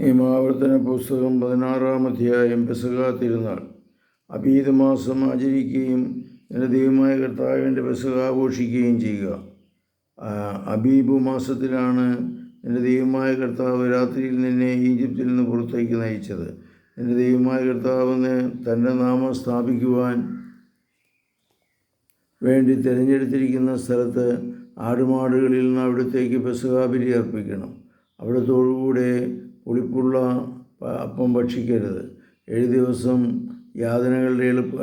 നിയമാവർത്തന പുസ്തകം പതിനാറാം അധ്യായം പെസക തിരുനാൾ. അബീദ് മാസം ആചരിക്കുകയും എന്റെ ദൈവമായ കർത്താവിന്റെ പെസക ആഘോഷിക്കുകയും ചെയ്യുക. അബീബ് മാസത്തിലാണ് എന്റെ ദൈവമായ കർത്താവ് രാത്രിയിൽ നിന്നെ ഈജിപ്തിൽ നിന്ന് പുറത്തേക്ക് നയിച്ചത്. എന്റെ ദൈവമായ കർത്താവിന് തന്റെ നാമം സ്ഥാപിക്കുവാൻ വേണ്ടി തിരഞ്ഞെടുത്തിരിക്കുന്ന സ്ഥലത്ത് ആടുമാടുകളിൽ നിന്ന് അവിടത്തേക്ക് പെസകാബലി അർപ്പിക്കണം. അവിടത്തോടുകൂടെ പുളിപ്പുള്ള അപ്പം ഭക്ഷിക്കരുത്. ഏഴ് ദിവസം യാതനകളുടെ എളുപ്പ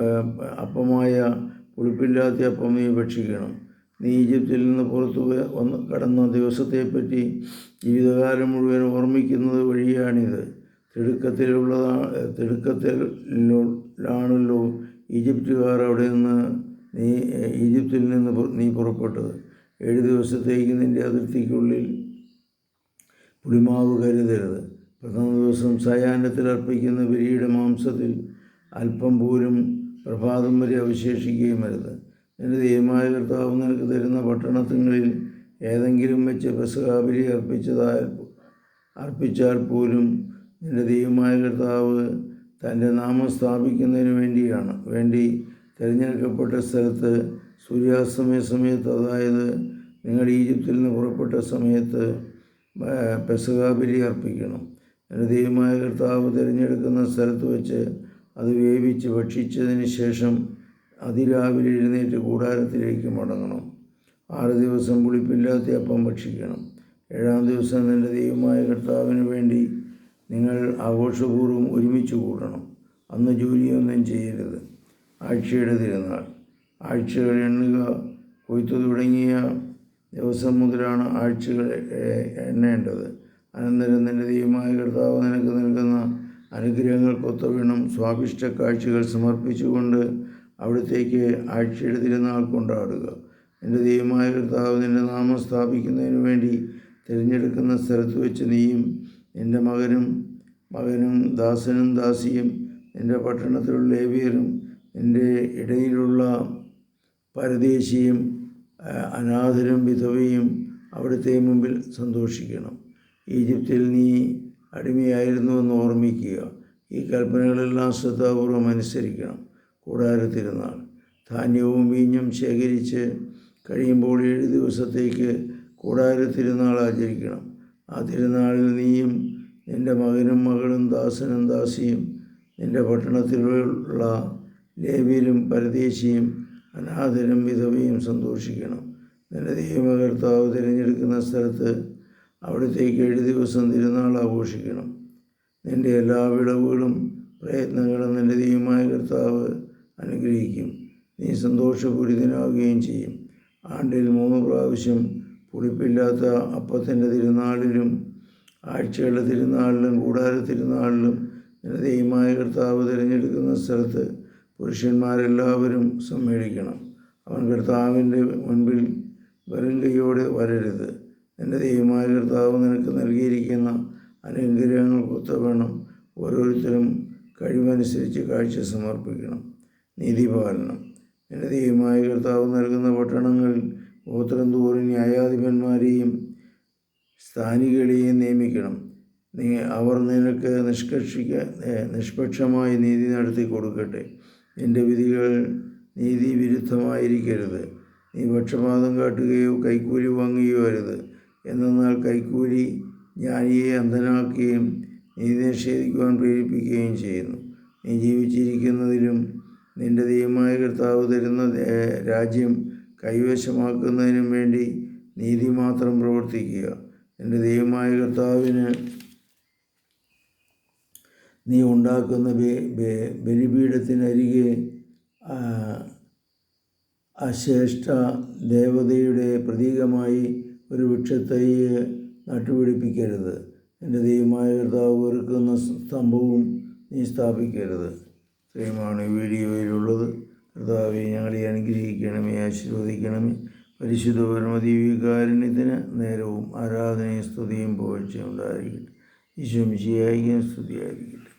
അപ്പമായ പുളിപ്പില്ലാത്ത അപ്പം നീ ഭക്ഷിക്കണം. നീ ഈജിപ്തിൽ നിന്ന് പുറത്തു വന്ന് കടന്ന ദിവസത്തെപ്പറ്റി ജീവിതകാലം മുഴുവൻ ഓർമ്മിക്കുന്നത് വഴിയാണിത്. തിടുക്കത്തിലുള്ളതാണ് തിടുക്കത്തിലാണല്ലോ ഈജിപ്തുകാർ അവിടെ നിന്ന് നീ ഈജിപ്തിൽ നിന്ന് നീ പുറപ്പെട്ടത്. ഏഴ് ദിവസത്തേക്ക് നിന്റെ അതിർത്തിക്കുള്ളിൽ പുളിമാവ് കരുതരുത്. പ്രഥമ ദിവസം സായാഹ്നത്തിൽ അർപ്പിക്കുന്ന ബലിയുടെ മാംസത്തിൽ അല്പം പോലും പ്രഭാതം വരെ അവശേഷിക്കുകയും അരുത്. എന്റെ ദൈവമായ കർത്താവ് നിനക്ക് തരുന്ന പട്ടണത്തിങ്ങളിൽ ഏതെങ്കിലും വെച്ച് പെസകാബലി അർപ്പിച്ചതായ അർപ്പിച്ചാൽ പോലും നിന്റെ ദൈവമായ കർത്താവ് തന്റെ നാമം സ്ഥാപിക്കുന്നതിന് വേണ്ടിയാണ്. വേണ്ടി തിരഞ്ഞെടുക്കപ്പെട്ട സ്ഥലത്ത് സൂര്യാസ്തമയ സമയത്ത് അതായത് നിങ്ങൾ ഈജിപ്തിൽ നിന്ന് പുറപ്പെട്ട സമയത്ത് പെസകാബലി അർപ്പിക്കണം. ദൈവമായ കർത്താവ് തിരഞ്ഞെടുക്കുന്ന സ്ഥലത്ത് വെച്ച് അത് വേവിച്ച് ഭക്ഷിച്ചതിന് ശേഷം അതിരാവിലെ എഴുന്നേറ്റ് കൂടാരത്തിലേക്ക് മടങ്ങണം. ആറ് ദിവസം പുളിപ്പില്ലാത്ത അപ്പം ഭക്ഷിക്കണം. ഏഴാം ദിവസം നിന്റെ ദൈവമായ കർത്താവിന് വേണ്ടി നിങ്ങൾ ആഘോഷപൂർവം ഒരുമിച്ച് കൂടണം. അന്ന് ജോലിയൊന്നും ചെയ്യരുത്. ആഴ്ചയുടെ തിരുനാൾ. ആഴ്ചകൾ എണ്ണുക കൊയ്ത്തു തുടങ്ങിയ ദിവസം മുതലാണ് ആഴ്ചകൾ എണ്ണേണ്ടത്. അനന്തരം നിന്റെ ദൈവമായ കർത്താവ് നിനക്ക് നൽകുന്ന അനുഗ്രഹങ്ങൾക്കൊത്തവണ്ണം സ്വാഭിഷ്ട കാഴ്ചകൾ സമർപ്പിച്ചുകൊണ്ട് അവിടത്തേക്ക് ആഴ്ചയുടെ തിരുനാൾ കൊണ്ടാടുക. എന്റെ ദൈവമായ കർത്താവ് നിന്റെ നാമം സ്ഥാപിക്കുന്നതിന് വേണ്ടി തിരഞ്ഞെടുക്കുന്ന സ്ഥലത്ത് വെച്ച് നീയും എന്റെ മകനും മകനും ദാസനും ദാസിയും നിന്റെ പട്ടണത്തിലുള്ള ലേവിയരും നിന്റെ ഇടയിലുള്ള പരദേശിയും അനാഥരും വിധവയും അവിടുത്തെ മുമ്പിൽ സന്തോഷിക്കണം. ഈജിപ്തിൽ നീ അടിമയായിരുന്നു എന്ന് ഓർമ്മിക്കുക. ഈ കൽപ്പനകളെല്ലാം ശ്രദ്ധാപൂർവം അനുസരിക്കണം. കൂടാരത്തിരുന്നാൾ. ധാന്യവും വീഞ്ഞും ശേഖരിച്ച് കഴിയുമ്പോൾ ഏഴ് ദിവസത്തേക്ക് കൂടാരത്തിരുന്നാൾ ആചരിക്കണം. ആ തിരുനാളിൽ നീയും നിന്റെ മകനും മകളും ദാസനും ദാസിയും നിന്റെ പട്ടണത്തിലുള്ള ലേവിയിലും പരദേശിയും അനാഥരും വിധവയും സന്തോഷിക്കണം. നിന്റെ ദൈവകർത്താവ് തിരഞ്ഞെടുക്കുന്ന സ്ഥലത്ത് അവിടത്തേക്ക് ഏഴ് ദിവസം തിരുനാൾ ആഘോഷിക്കണം. നിന്റെ എല്ലാ വിളവുകളും പ്രയത്നങ്ങളും നിന്റെ ദൈവമായ കർത്താവ് അനുഗ്രഹിക്കും. നീ സന്തോഷപൂരിതനാവുകയും ചെയ്യും. ആണ്ടിൽ മൂന്ന് പ്രാവശ്യം പുളിപ്പില്ലാത്ത അപ്പത്തിന്റെ തിരുനാളിലും ആഴ്ചകളുടെ തിരുനാളിലും കൂടാര തിരുനാളിലും നിന്റെ ദൈവമായ കർത്താവ് തിരഞ്ഞെടുക്കുന്ന സ്ഥലത്ത് പുരുഷന്മാരെല്ലാവരും സമ്മേളിക്കണം. അവൻ കർത്താവിന്റെ മുൻപിൽ വെറും കൈയോടെ വരരുത്. നിന്റെ ദൈവമായ കർത്താവ് നിനക്ക് നൽകിയിരിക്കുന്ന അനുഗ്രഹങ്ങൾക്കൊത്തവേണം ഓരോരുത്തരും കഴിവനുസരിച്ച് കാഴ്ച സമർപ്പിക്കണം. നീതിപാലനം. നിന്റെ ദൈവമായ കർത്താവ് നൽകുന്ന പട്ടണങ്ങളിൽ ഗോത്രം തോറും ന്യായാധിപന്മാരെയും സ്ഥാനികളെയും നിയമിക്കണം. നീ അവർ നിനക്ക് നിഷ്കർഷിക്ക നിഷ്പക്ഷമായി നീതി നടത്തി കൊടുക്കട്ടെ. നിന്റെ വിധികൾ നീതി വിരുദ്ധമായിരിക്കരുത് നീ പക്ഷപാതം കാട്ടുകയോ കൈക്കൂലി വാങ്ങുകയോ അരുത്. എന്നാൽ കൈക്കൂലി ജ്ഞാനിയെ അന്ധനാക്കുകയും നീതി നിഷേധിക്കുവാൻ പ്രേരിപ്പിക്കുകയും ചെയ്യുന്നു. നീ ജീവിച്ചിരിക്കുന്നതിലും നിന്റെ ദൈവമായ കർത്താവ് തരുന്ന രാജ്യം കൈവശമാക്കുന്നതിനും വേണ്ടി നീതി മാത്രം പ്രവർത്തിക്കുക. നിന്റെ ദൈവമായ കർത്താവിന് നീ ഉണ്ടാക്കുന്ന ബലിപീഠത്തിനരികെ അശ്രേഷ്ഠ ദേവതയുടെ പ്രതീകമായി ഒരു വൃക്ഷത്തൈ നട്ടുപിടിപ്പിക്കരുത്. എന്റെ ദൈവമായ കർത്താവ് ഒരുക്കുന്ന സ്തംഭവും നീ സ്ഥാപിക്കരുത്. ഇത്രയുമാണ് ഈ വീഡിയോയിലുള്ളത്. കർത്താവെ ഞങ്ങളെ അനുഗ്രഹിക്കണമേ ആശീർവദിക്കണമേ. പരിശുദ്ധ പരമദീവികാരുണ്യത്തിന് നേരവും ആരാധനയും സ്തുതിയും പോഴ്ചയും ഉണ്ടായിരിക്കട്ടെ. ഈശോ മിശിയായിരിക്കും സ്തുതിയായിരിക്കും